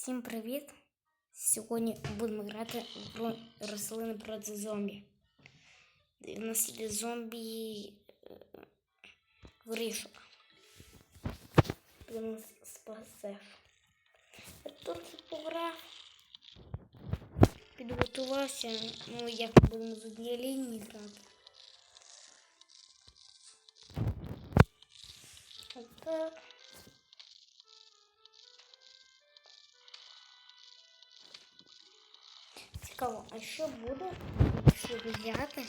Всім привіт! Сьогодні будемо грати в рослини проти зомбі. У нас є зомбі е, горішок. Ти нас спасеш. Я трохи пограв. Підготувався. Ну, як будемо з однієї лінії грати. Отак. Цікаво, а що буде, якщо взяти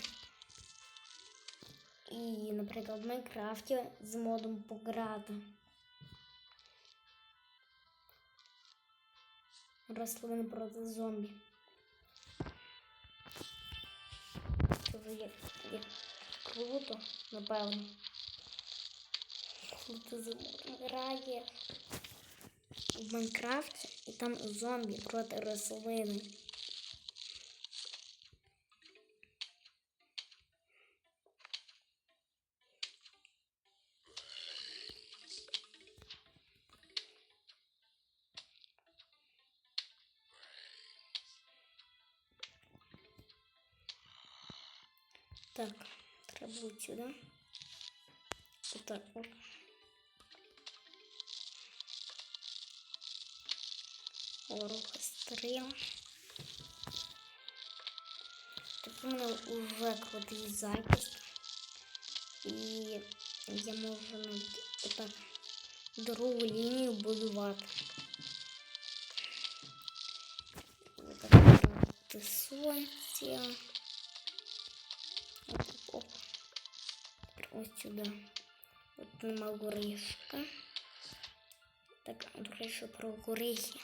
і, наприклад, в Майнкрафті з модом пограти? Рослини проти зомбі. Це вже як, як круто, напевно. Модом грає в Майнкрафті і там зомбі проти рослини. Треба от сюди. Отак от. Ворога стріл. Так у мене вже крутий захист. І я можу навіть отак другу лінію будувати. Отак брати сонця. Ось сюди. От нема горішка. Так, речі, про горіхи.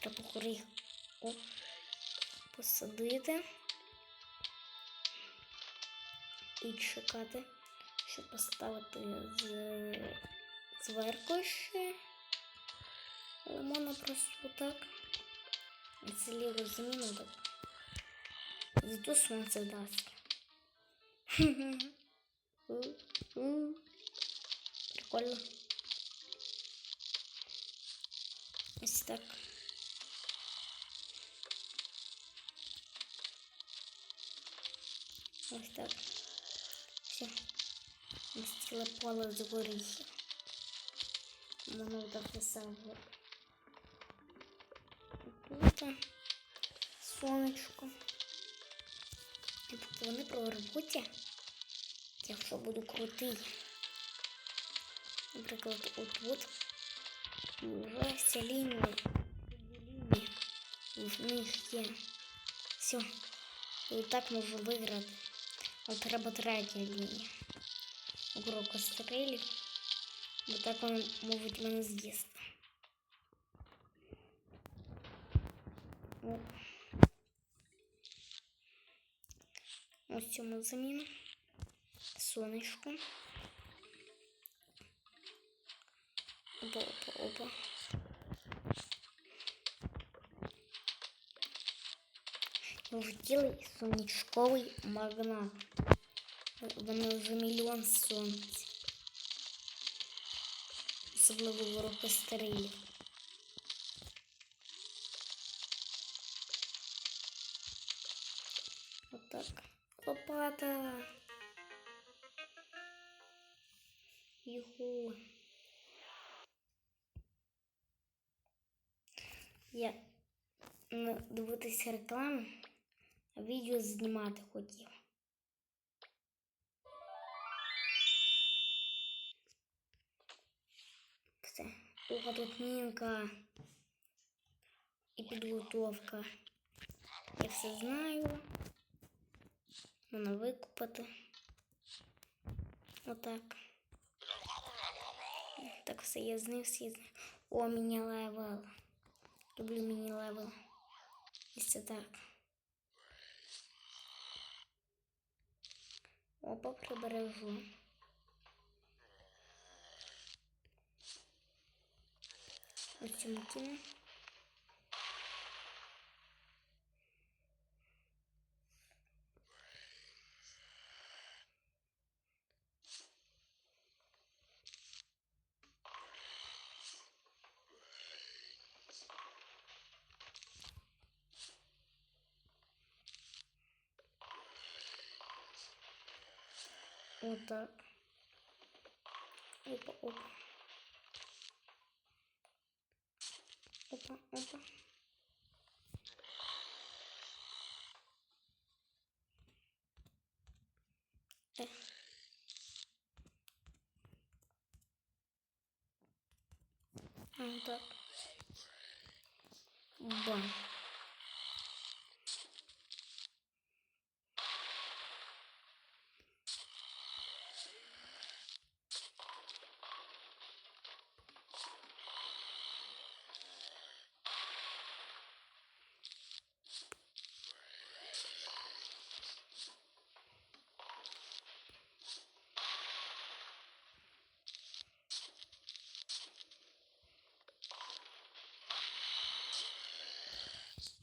Треба горіх посадити. І чекати, щоб поставити з... зверху ще. Лимона просто отак. І зміну так. Зато сонце дасть. Прикольно. Ось так. Ось так. Все. Настіле поле з горіхи. Воно так писало. Тут сонечко. І поки вони прорвуться, якщо буду крутий. Наприклад, отут. І вже вся лінія. лінії в них є. Все. І так можу виграти. Але треба третя лінія. Угрока стрілів. Бо так вони можуть мене з'їсти. О. Ось цьому заміну. Сонечко. Опа, опа, опа. Жділий сонячковий магнат. Вони вже мільйон сонць. Особливо ворога стерилів. Отак. Лопата. Юху. Я дивитися рекламу, а відео знімати хотів. Все. О, тут мінка і підготовка. Я все знаю. Можна викупати. Отак. Так все я знив, всі знаю. О, міні-левел. Люблю міні-левел. І це так. Опа, прибережу. Ось цьому кину. Отак. Опа, опа. Опа, опа. Е. Отак. Бам.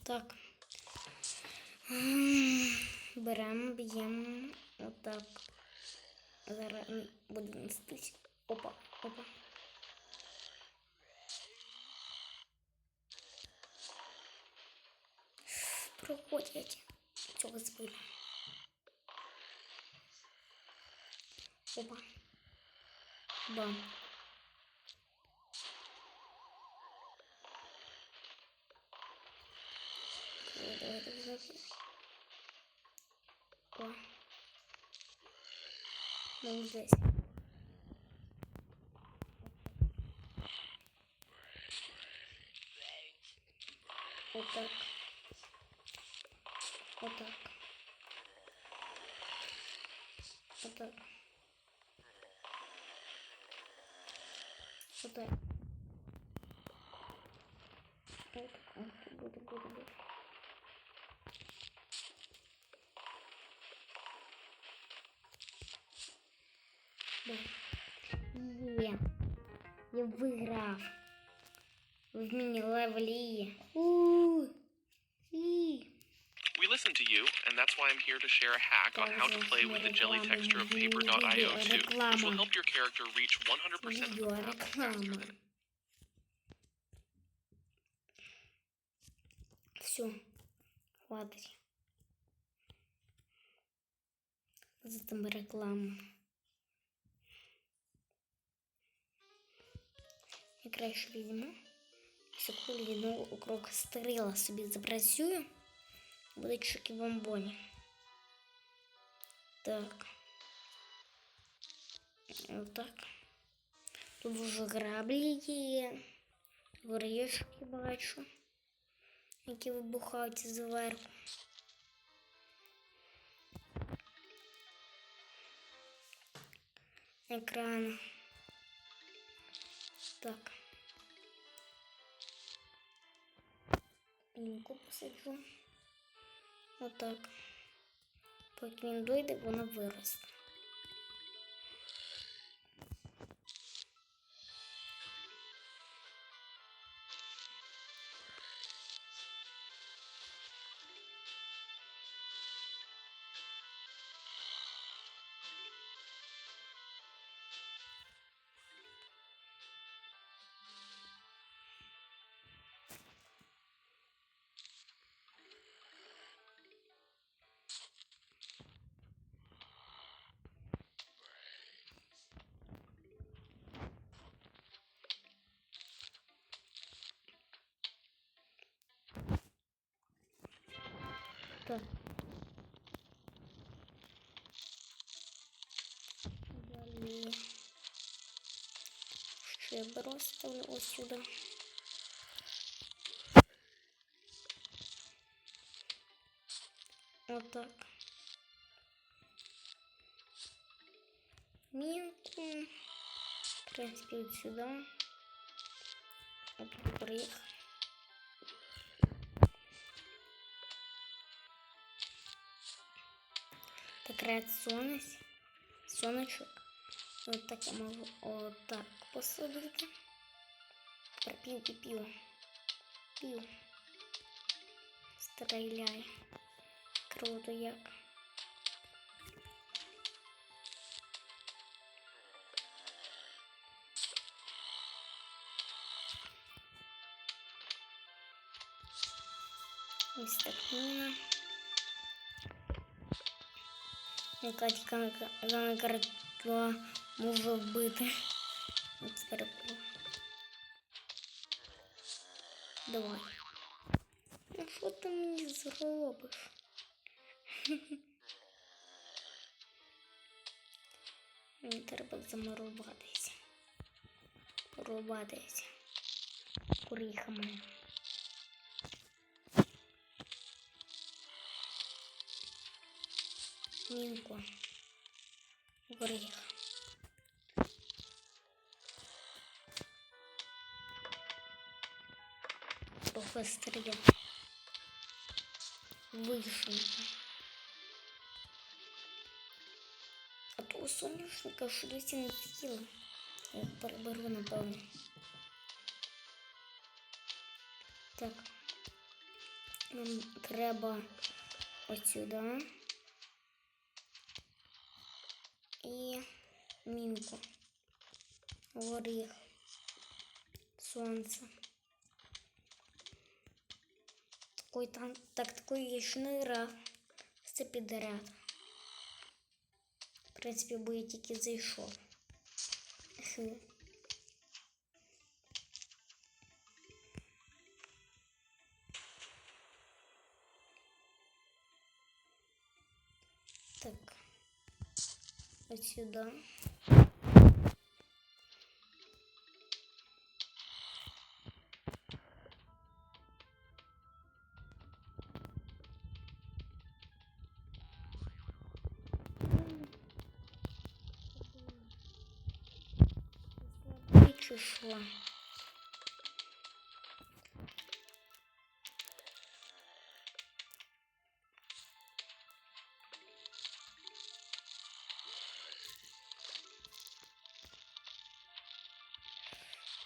Так. Беремо, б'ємо. Отак. Зараз м, буде нестись. Опа, опа. Проходять. Цього збили. Опа. Бам. Давай, давай, давай, давай. О. Ну, здесь. Вот так. Вот так. Вот так. Вот так. Вот так. Вот, буду, буду, буду. Да. виграв. В міні-левелі. У. І. We listen to you, and that's why I'm here to share a hack on how to play with the jelly texture of Paper.io 2, which will help your character reach 100% of Відео the level faster реклама. than Все. Хватить. За там реклама. Я краще візьму. Секунду одну округ стріла собі запрацюю. Буде чуки бомбоні. Так. Отак. Тут вже граблі є. Горішки бачу. Які вибухають зверху. Екран. Так. Лінку посаджу. Отак. Поки він дойде, вона виросте. Так. Далі. Ще беру, ставлю ось сюди. Отак. Мінку. В принципі, от сюди. От приїхав. Так, ряд сонець. Сонечок. Ось так я можу отак посадити. Пів і пів. Пів. Стріляй. Круто як. Ось так міна. Яка тільки може вбити. От перепро. Давай. Ну що ти мені зробиш? Мені треба замаруватися. Рубатися. Куріха моя. Мінко. Горіх. Профестрія. Вишенка. А того соняшника що досі не з'їла. Я переберу, напевно. Так. Нам треба ось сюди. І мінку. Горіх. Сонце. Такой там, так, такой є шнира. Це. В принципі, бо я тільки зайшов. Вот сюда. Чи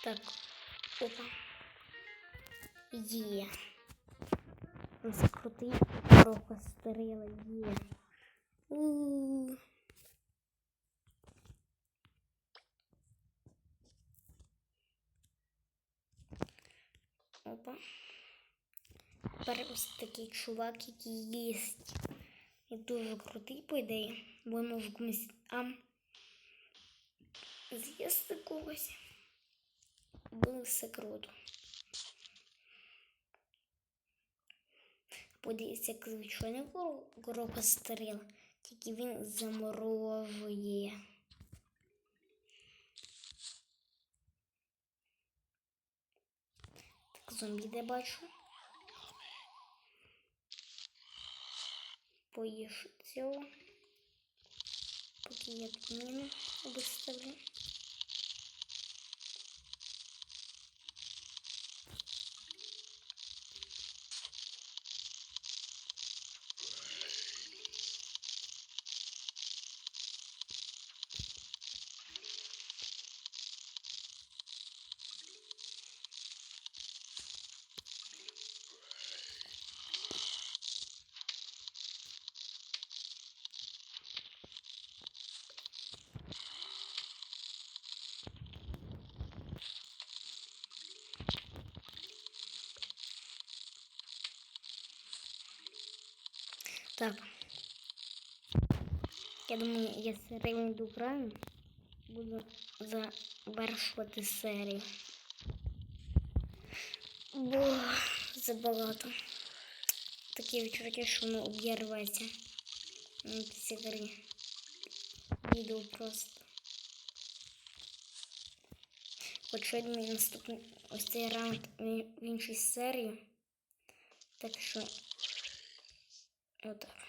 Так, опа. Є. Закрутий трохи старила є. У-у-у. Опа. Тепер ось такий чувак, який їсть. І дуже крутий, по ідеї. Я можу комусь ам з'їсти когось. Буде все круто. Подивіться, як звичайно коробка старіла, тільки він заморожує. Так, зомбі де бачу. Поїж цього. Поки я тут міну виставлю. Так. Я думаю, я серію дограю. Буду завершувати серію. Бо забагато. Таке відчуття, що воно обірветься. Цій грі. Відео просто. Хоча мій наступний ось цей раунд в іншій серії. Так що отак.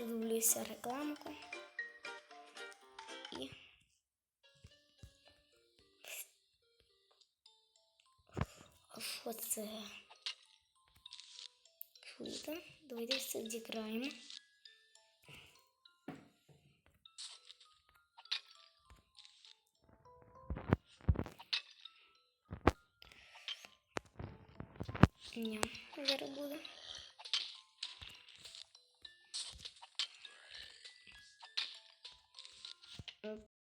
Дивлюся рекламку. І а що це? Чуєте? Давайте все відіграємо.